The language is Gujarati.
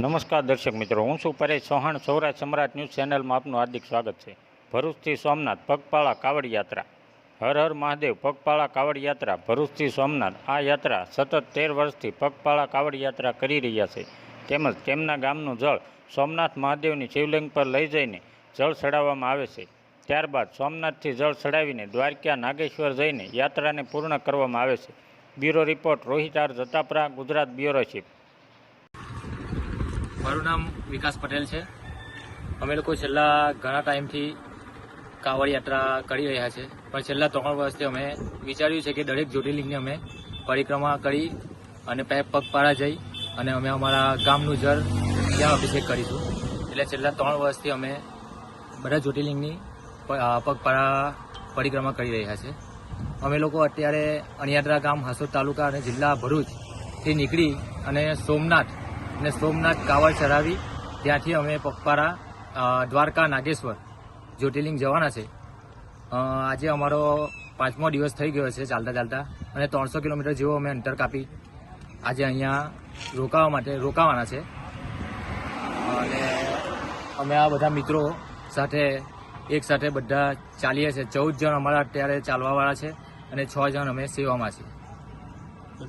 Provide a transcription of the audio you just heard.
નમસ્કાર દર્શક મિત્રો, હું છું પરેશ ચૌહાણ. સૌરાષ્ટ્ર સમ્રાટ ન્યૂઝ ચેનલમાં આપનું હાર્દિક સ્વાગત છે. ભરૂચથી સોમનાથ, પગપાળા કાવડ યાત્રા. હર હર મહાદેવ, પગપાળા કાવડ યાત્રા. ભરૂચથી સોમનાથ, આ યાત્રા સતત તેર વર્ષથી પગપાળા કાવડ યાત્રા કરી રહ્યા છે. તેમજ તેમના ગામનું જળ સોમનાથ મહાદેવની શિવલિંગ પર લઈ જઈને જળ ચડાવવામાં આવે છે. ત્યારબાદ સોમનાથથી જળ ચડાવીને દ્વારકા, નાગેશ્વર જઈને યાત્રાને પૂર્ણ કરવામાં આવે છે. Bureau report Rohit R Jatapara, Gujarat bureau મારું નામ વિકાસ પટેલ છે. અમે લોકો છેલ્લા ઘણા ટાઈમથી કાવડ યાત્રા કરી રહ્યા છે. પણ છેલ્લા ત્રણ વર્ષથી અમે વિચાર્યું છે કે દરેક જ્યોતિર્લિંગને અમે પરિક્રમા કરી અને પગપાળા જઈ અને અમે અમારા ગામનું જળ ત્યાં અભિષેક કરીશું. એટલે છેલ્લા ત્રણ વર્ષથી અમે બધા જ્યોતિર્લિંગની પગપાળા પરિક્રમા કરી રહ્યા છે. અમે લોકો અત્યારે અણિયાદરા ગામ, હાસોદ તાલુકા અને જિલ્લા ભરૂચથી નીકળી અને સોમનાથ અને સોમનાથ કાવડ ચરાવી ત્યાંથી અમે પપ્પારા દ્વારકા, નાગેશ્વર, જ્યોતિર્લિંગ જવાના છે. આજે અમારો પાંચમો દિવસ થઈ ગયો છે ચાલતા ચાલતા અને ત્રણસો કિલોમીટર જેવો અમે અંતર કાપી આજે અહીંયા રોકાવા માટે રોકાવાના છે. અને અમે આ બધા મિત્રો સાથે એક સાથે બધા ચાલીએ છીએ. ચૌદ જણ અમારા અત્યારે ચાલવાવાળા છે અને છ જણ અમે સેવામાં છીએ.